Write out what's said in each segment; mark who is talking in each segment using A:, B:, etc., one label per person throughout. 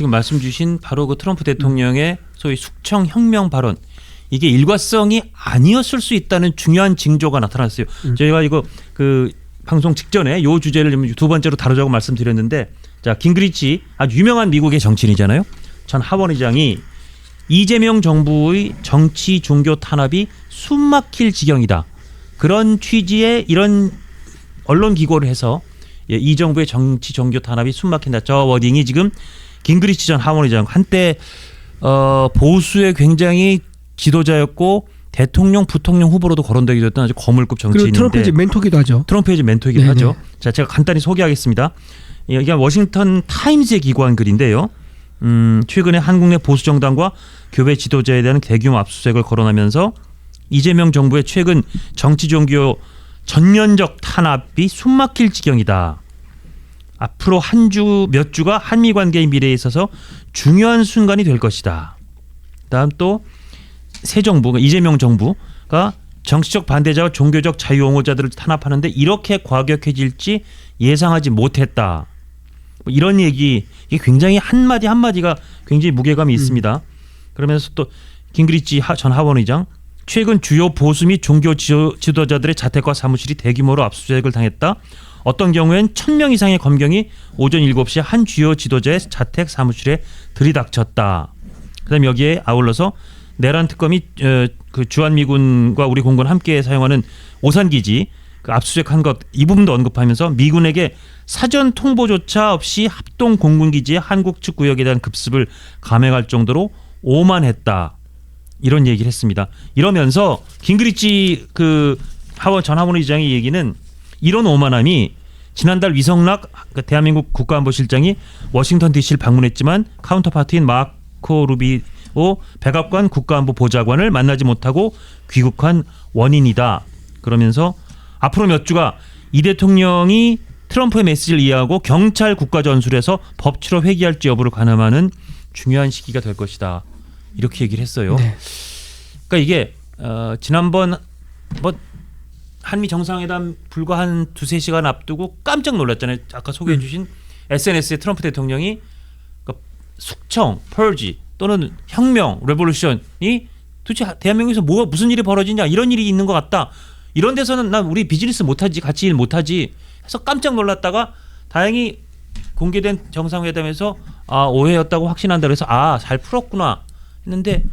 A: 지금 말씀 주신 바로 그 트럼프 대통령의 소위 숙청 혁명 발언 이게 일과성이 아니었을 수 있다는 중요한 징조가 나타났어요. 저희가 이거 그 방송 직전에 요 주제를 좀두 번째로 다루자고 말씀드렸는데 자 긴그리치 아주 유명한 미국의 정치인이잖아요. 전 하원 의장이 이재명 정부의 정치 종교 탄압이 숨막힐 지경이다. 그런 취지의 이런 언론 기고를 해서 예, 이 정부의 정치 종교 탄압이 숨막힌다. 저 워딩이 지금 긴그리치 전 하원 의장 한때 어, 보수의 굉장히 지도자였고 대통령 부통령 후보로도 거론되기도 했던 아주 거물급 정치인인데
B: 트럼프 이제 멘토기도 하죠.
A: 트럼프의 멘토이기도
B: 네네.
A: 하죠. 자, 제가 간단히 소개하겠습니다. 이게 워싱턴 타임즈에 기고한 글인데요. 음, 최근에 한국 내 보수 정당과 교회 지도자에 대한 대규모 압수수색을 거론하면서 이재명 정부의 최근 정치 종교 전면적 탄압이 숨막힐 지경이다. 앞으로 한 주 몇 주가 한미 관계의 미래에 있어서 중요한 순간이 될 것이다. 다음 또 새 정부가 이재명 정부가 정치적 반대자와 종교적 자유 옹호자들을 탄압하는데 이렇게 과격해질지 예상하지 못했다. 뭐 이런 얘기 이게 굉장히 한 마디 한 마디가 굉장히 무게감이 있습니다. 그러면서 또 김그리치 하- 전 하원 의장 최근 주요 보수 및 종교 지도, 지도자들의 자택과 사무실이 대규모로 압수수색을 당했다. 어떤 경우엔 천 명 이상의 검경이 오전 7시에 한 주요 지도자의 자택 사무실에 들이닥쳤다. 그다음 여기에 아울러서 내란 특검이 어, 그 주한미군과 우리 공군 함께 사용하는 오산 기지 그 압수수색한 것 이 부분도 언급하면서 미군에게 사전 통보조차 없이 합동 공군 기지의 한국 측 구역에 대한 급습을 감행할 정도로 오만했다. 이런 얘기를 했습니다. 이러면서 김그리치 그 하원 전 하원 의장의 얘기는 이런 오만함이 지난달 위성락 그 대한민국 국가안보실장이 워싱턴 D.C.를 방문했지만 카운터파트인 마코 루비오 백악관 국가안보 보좌관을 만나지 못하고 귀국한 원인이다. 그러면서 앞으로 몇 주가 이 대통령이 트럼프의 메시지를 이해하고 경찰 국가 전술에서 법치로 회귀할지 여부를 가늠하는 중요한 시기가 될 것이다. 이렇게 얘기를 했어요.
B: 네.
A: 그러니까 이게 어, 지난번 뭐 한미 정상회담 불과 한 두세 시간 앞두고 깜짝 놀랐잖아요. 아까 소개해
B: 음.
A: 주신 SNS에 트럼프 대통령이 그러니까 숙청, 펄지 또는 혁명, 레볼루션이 도대체 대한민국에서 뭐가 무슨 일이 벌어지냐 이런 일이 있는 것 같다. 이런 데서는 난 우리 비즈니스 못하지 같이 일 못하지 해서 깜짝 놀랐다가 다행히 공개된 정상회담에서 아 오해였다고 확신한다 그래서 아 잘 풀었구나 했는데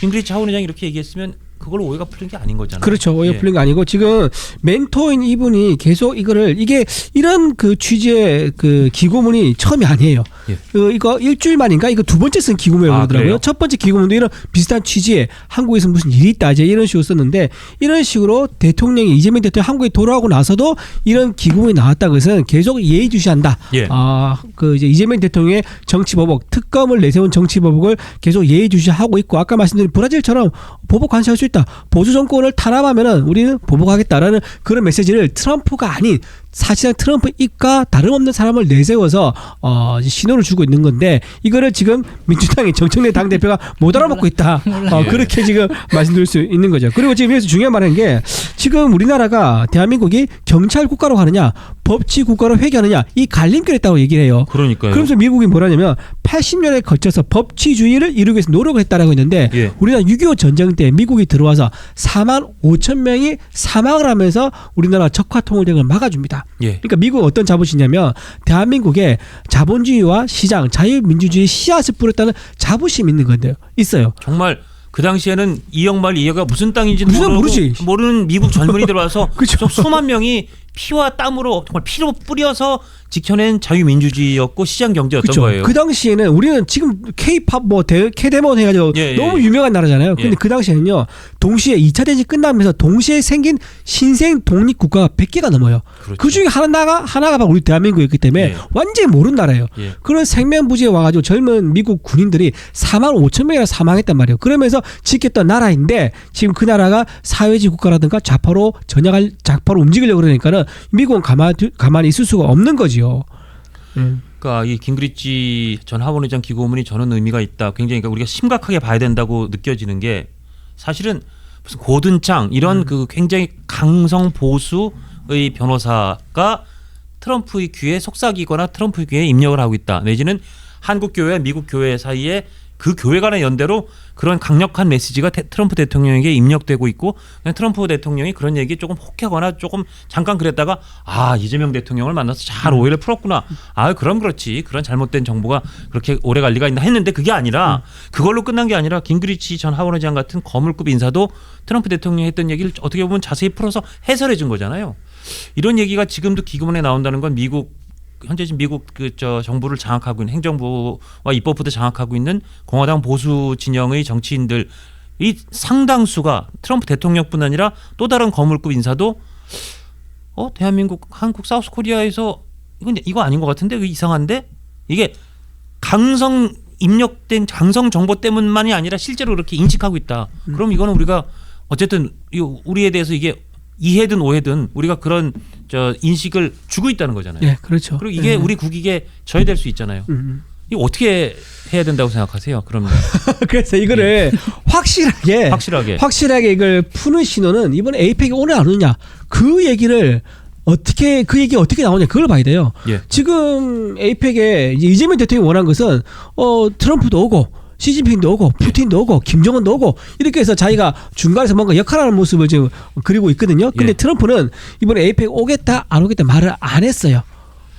A: 빙그리치 하원 의장이 이렇게 얘기했으면 그걸로 오해가 풀린 게 아닌 거잖아요.
B: 그렇죠. 오해
A: 예.
B: 풀린 거 아니고 지금 멘토인 이분이 계속 이거를 이게 이런 그 취지의 그 기고문이 처음이 아니에요.
A: 예.
B: 그 이거 일주일 만인가 이거 두 번째 쓴 기고문이라고
A: 아,
B: 그러더라고요.
A: 그래요?
B: 첫 번째 기고문도 이런 비슷한 취지에 한국에서 무슨 일이 있다 이제 이런 식으로 썼는데 이런 식으로 대통령이 이재명 대통령 한국에 돌아오고 나서도 이런 기고문이 나왔다 그것은 계속 예의주시한다.
A: 예.
B: 아그 이제 이재명 대통령의 정치보복 특검을 내세운 정치보복을 계속 예의주시하고 있고 아까 말씀드린 브라질처럼 보복 관시할 수 있다. 보수 정권을 탄압하면은 우리는 보복하겠다라는 그런 메시지를 트럼프가 아닌 사실상 트럼프 입과 다름없는 사람을 내세워서 어 신호를 주고 있는 건데 이거를 지금 민주당의 정청래 당 대표가 못 알아먹고 있다. 어,
A: 예.
B: 그렇게 지금 말씀드릴 수 있는 거죠. 그리고 지금 여기서 중요한 말인 게 지금 우리나라가 대한민국이 경찰 국가로 가느냐 법치 국가로 회귀하느냐 이 갈림길에 있다고 얘기를 해요.
A: 그러니까요.
B: 그러면서 미국이 뭐라냐면 80년에 거쳐서 법치주의를 이루기 위해서 노력을 했다라고 했는데
A: 예.
B: 우리나라 6.25 전쟁 때 미국이 들어와서 4만 5천 명이 사망을 하면서 우리나라 적화 통일령을 막아줍니다.
A: 예.
B: 그러니까 미국은 어떤 자부심이냐면 대한민국에 자본주의와 시장, 자유민주주의 씨앗을 뿌렸다는 자부심이 있는 건데요. 있어요.
A: 정말 그 당시에는 이영말 이해가 무슨 땅인지
B: 무슨 모르지.
A: 모르는 미국 젊은이들 와서
B: 그죠.
A: 저 수만 명이 피와 땀으로 정말 피로 뿌려서 지켜낸 자유민주주의였고 시장 경제였던
B: 그렇죠.
A: 거예요.
B: 그 당시에는 우리는 지금 K-팝 뭐 대, K데몬 해가지고
A: 예, 예,
B: 너무
A: 예.
B: 유명한 나라잖아요. 근데
A: 예.
B: 그 당시에는요 동시에 2차 대전 끝나면서 동시에 생긴 신생 독립 국가가 100개가 넘어요.
A: 그렇죠.
B: 그 중에 하나가 하나가 바로 우리 대한민국이었기 때문에
A: 예.
B: 완전히 모르는 나라예요.
A: 예.
B: 그런 생명부지에 와가지고 젊은 미국 군인들이 4만 5천 명이나 사망했단 말이에요. 그러면서 지켰던 나라인데 지금 그 나라가 사회주의 국가라든가 좌파로 전향할 좌파로 움직이려고 그러니까는 미국은 가만 가만히 있을 수가 없는 거지요. 음.
A: 그러니까 이 김그리치 전 하원 의장 기고문이 저는 의미가 있다. 굉장히 그러니까 우리가 심각하게 봐야 된다고 느껴지는 게 사실은 무슨 고든창 이런
B: 음.
A: 그 굉장히 강성 보수의 변호사가 트럼프의 귀에 속삭이거나 트럼프의 귀에 입력을 하고 있다. 내지는 한국 교회와 미국 교회 사이에 그 교회 간의 연대로 그런 강력한 메시지가 테- 트럼프 대통령에게 입력되고 있고 트럼프 대통령이 그런 얘기 조금 혹하거나 조금 잠깐 그랬다가 아 이재명 대통령을 만나서 잘 오해를 풀었구나. 아 그럼 그렇지. 그런 잘못된 정보가 그렇게 오래 갈 리가 있나 했는데 그게 아니라 그걸로 끝난 게 아니라 김그리치 전 하원 의장 같은 거물급 인사도 트럼프 대통령이 했던 얘기를 어떻게 보면 자세히 풀어서 해설해 준 거잖아요. 이런 얘기가 지금도 기금원에 나온다는 건 미국 현재 지금 미국 그 저 정부를 장악하고 있는 행정부와 입법부도 장악하고 있는 공화당 보수 진영의 정치인들 이 상당수가 트럼프 대통령뿐 아니라 또 다른 거물급 인사도 어 대한민국 한국 사우스 코리아에서 이건 이거 아닌 것 같은데 이상한데 이게 강성 입력된 강성 정보 때문만이 아니라 실제로 그렇게 인식하고 있다. 그럼 이거는 우리가 어쨌든 이 우리에 대해서 이게 이해든 오해든 우리가 그런 저 인식을 주고 있다는 거잖아요.
B: 예, 그렇죠.
A: 그리고 이게
B: 예.
A: 우리 국익에 저해될 수 있잖아요.
B: 음.
A: 이거 어떻게 해야 된다고 생각하세요? 그러면
B: 그래서 이거를 확실하게
A: 확실하게
B: 확실하게 이걸 푸는 신호는 이번 에이펙이 오늘 안 오느냐 그 얘기를 어떻게 그 얘기 가 어떻게 나오냐 그걸 봐야 돼요.
A: 예.
B: 지금 에이펙에 이제 이재명 대통령이 원한 것은 어 트럼프도 오고 시진핑도 오고 푸틴도 오고 김정은도 오고 이렇게 해서 자기가 중간에서 뭔가 역할하는 모습을 지금 그리고 있거든요. 근데
A: 예.
B: 트럼프는 이번에 에이펙 오겠다 안 오겠다 말을 안 했어요.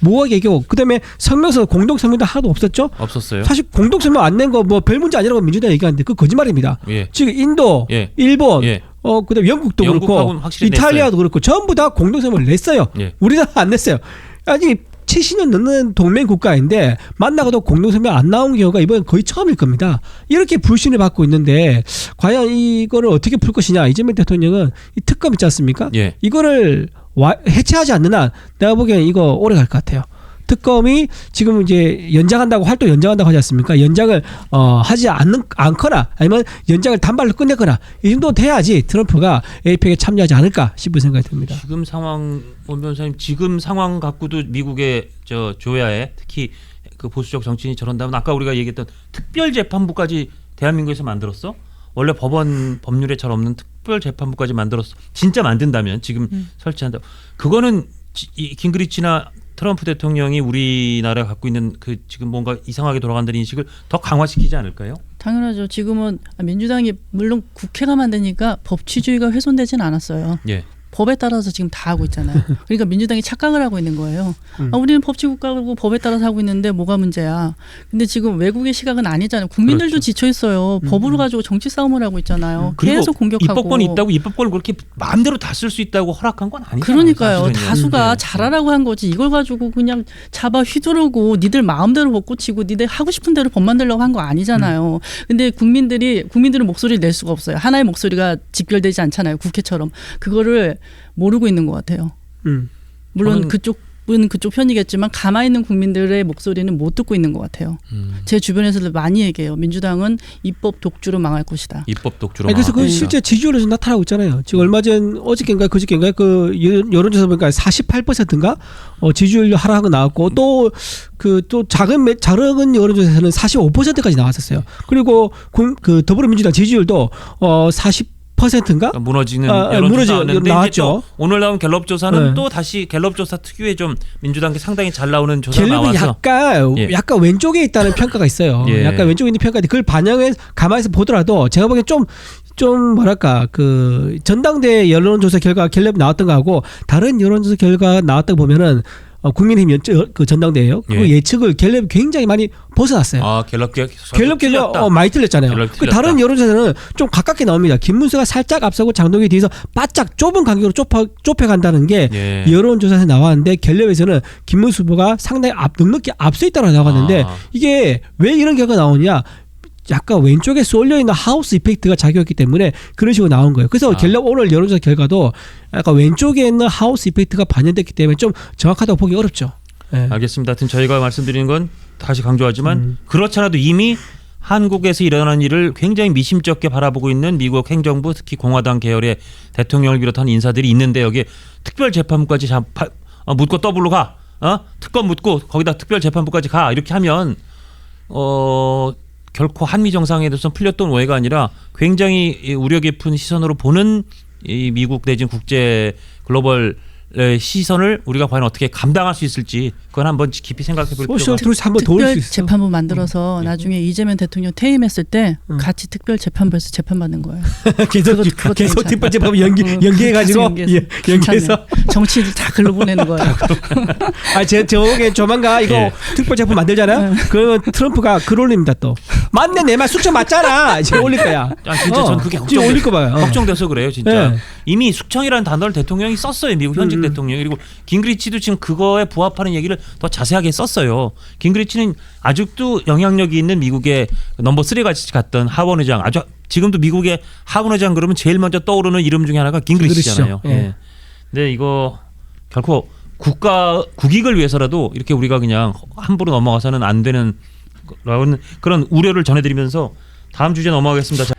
B: 뭐가 얘기고 그다음에 성명서 공동 성명도 하나도 없었죠.
A: 없었어요.
B: 사실 공동 성명 안 낸 거 뭐 별 문제 아니라고 민주당 얘기하는데 그 거짓말입니다.
A: 예.
B: 지금 인도,
A: 예.
B: 일본,
A: 예.
B: 어 그다음 에 영국도 그렇고 이탈리아도 그렇고 전부 다 공동 성명을 냈어요.
A: 예.
B: 우리나라 안 냈어요. 아니 70년 넘는 동맹 국가인데 만나고도 공동 성명 안 나온 경우가 이번 거의 처음일 겁니다. 이렇게 불신을 받고 있는데 과연 이거를 어떻게 풀 것이냐 이재명 대통령은 이 특검 있지 않습니까?
A: 예.
B: 이거를 와- 해체하지 않는 한 내가 보기에는 이거 오래 갈 것 같아요. 특검이 지금 이제 연장한다고 활동 연장한다고 하지 않습니까? 연장을 어, 하지 않는 않거나 아니면 연장을 단발로 끝내거나 이 정도 돼야지 트럼프가 에이펙에 참여하지 않을까 싶은 생각이 듭니다.
A: 지금 상황 원 변호사님 지금 상황 갖고도 미국의 저 조야에 특히 그 보수적 정치인이 저런다면 아까 우리가 얘기했던 특별 재판부까지 대한민국에서 만들었어? 원래 법원 법률에 잘 없는 특별 재판부까지 만들었어. 진짜 만든다면 지금 설치한다. 그거는 지- 이 김그리치나 트럼프 대통령이 우리나라가 갖고 있는 그 지금 뭔가 이상하게 돌아간다는 인식을 더 강화시키지 않을까요?
C: 당연하죠. 지금은 민주당이 물론 국회가 만드니까 법치주의가 훼손되진 않았어요.
A: 예.
C: 법에 따라서 지금 다 하고 있잖아요. 그러니까 민주당이 착각을 하고 있는 거예요.
B: 음.
C: 아, 우리는 법치국가고 법에 따라서 하고 있는데 뭐가 문제야. 근데 지금 외국의 시각은 아니잖아요. 국민들도
A: 그렇죠.
C: 지쳐 있어요. 법으로 가지고 정치 싸움을 하고 있잖아요.
A: 그리고
C: 계속 공격하고.
A: 입법권이 있다고 입법권을 그렇게 마음대로 다 쓸 수 있다고 허락한 건 아니잖아요.
C: 그러니까요.
A: 사실은요.
C: 다수가
A: 네.
C: 잘하라고 한 거지. 이걸 가지고 그냥 잡아 휘두르고 니들 마음대로 법 고치고 니들 하고 싶은 대로 법 만들려고 한 거 아니잖아요. 근데 국민들이 국민들은 목소리를 낼 수가 없어요. 하나의 목소리가 직결되지 않잖아요. 국회처럼. 그거를 모르고 있는 것 같아요.
B: 음.
C: 물론 그쪽은 그쪽 편이겠지만 가만히 있는 국민들의 목소리는 못 듣고 있는 것 같아요.
A: 음.
C: 제 주변에서도 많이 얘기해요. 민주당은 입법 독주로 망할 것이다.
A: 입법 독주로.
B: 아니, 그래서 그 실제 지지율에서 나타나고 있잖아요. 지금 얼마 전 어저께인가 그저께인가 그 여- 여론조사 보니까 48%인가 어, 지지율 하락하고 나왔고 또 그또 작은 매- 작은 여론조사에서는 45%까지 나왔었어요. 그리고 군- 그 더불어민주당 지지율도 어40% 인가?
A: 그러니까 무너지는
B: 아, 아,
A: 여론조사
B: 무너지는
A: 나왔는데
B: 나왔죠.
A: 오늘 나온 갤럽 조사는
B: 네.
A: 또 다시 갤럽 조사 특유의 좀 민주당이 상당히 잘 나오는 조사가 나와서
B: 약간
A: 예.
B: 약간 왼쪽에 있다는 평가가 있어요.
A: 예.
B: 약간 왼쪽에 있는 평가인데 그걸 반영해 가만히서 보더라도 제가 보기엔 좀좀 뭐랄까 그 전당대 여론조사 결과 갤럽 나왔던 거하고 다른 여론조사 결과 나왔던 거 보면은 어, 국민의힘 연, 그 전당대예요. 그
A: 예.
B: 예측을 갤럽이 굉장히 많이 벗어났어요.
A: 아 갤럽 갤럽
B: 갤럽 갤럽 어, 많이 틀렸잖아요.
A: 갤럽
B: 그. 다른 여론조사는 좀 가깝게 나옵니다. 김문수가 살짝 앞서고 장동희 뒤에서 바짝 좁은 간격으로 좁혀 좁혀 간다는 게
A: 예.
B: 여론조사에서 나왔는데 갤럽에서는 김문수 후보가 상당히 앞 넉넉히 앞서 있다고 나왔는데
A: 아.
B: 이게 왜 이런 결과가 나오냐? 약간 왼쪽에 쏠려 있는 하우스 이펙트가 작용했기 때문에 그런 식으로 나온 거예요. 그래서
A: 아.
B: 갤럽 오늘 여론조사 결과도 약간 왼쪽에 있는 하우스 이펙트가 반영됐기 때문에 좀 정확하다고 보기 어렵죠. 예.
A: 알겠습니다. 하여튼 저희가 말씀드리는 건 다시 강조하지만
B: 음.
A: 그렇잖아도 이미 한국에서 일어난 일을 굉장히 미심쩍게 바라보고 있는 미국 행정부 특히 공화당 계열의 대통령을 비롯한 인사들이 있는데 여기에 특별 재판부까지 잡, 파- 어, 묻고 더블로 가. 어? 특검 묻고 거기다 특별 재판부까지 가. 이렇게 하면 어 결코 한미 정상회담에서 풀렸던 오해가 아니라 굉장히 이 우려 깊은 시선으로 보는 이 미국 내진 국제 글로벌 의 시선을 우리가 과연 어떻게 감당할 수 있을지 그건 한번 깊이 생각해 볼 필요가
B: 트루스 한번 도울 수
C: 특별
B: 있어.
C: 재판부 만들어서 나중에 이재명 대통령 퇴임했을 때
B: 음.
C: 같이 특별 재판부에서 재판받는 거예요.
B: 계속
C: 그것- 그것도
B: 계속. 특별 재판 연기
C: 어,
B: 연기해 가지고
C: 계속 연기해서.
B: 예, 연기해서.
C: 정치인들 다 글로 보내는 거예요.
B: 아 제 저게 조만간 이거
A: 예.
B: 특별 재판 만들잖아요. 그러면 트럼프가 글 올립니다 또. 맞네 내 말 숙청 맞잖아. 이제 올릴 거야.
A: 아 진짜
B: 어,
A: 전 그게 걱정
B: 올릴 거 봐요. 어.
A: 걱정돼서 그래요 진짜
B: 네.
A: 이미 숙청이라는 단어를 대통령이 썼어요 미국 현직
B: 음, 음.
A: 대통령이 그리고 긴그리치도 지금 그거에 부합하는 얘기를 더 자세하게 썼어요 긴그리치는 아직도 영향력이 있는 미국의 넘버 3 같이 갔던 하원 의장 아주 지금도 미국의 하원 의장 그러면 제일 먼저 떠오르는 이름 중에 하나가 긴그리치잖아요.
B: 예.
A: 예. 근데 이거 결코 국가 국익을 위해서라도 이렇게 우리가 그냥 함부로 넘어가서는 안 되는 그런 그런 우려를 전해드리면서 다음 주제 넘어가겠습니다. 자,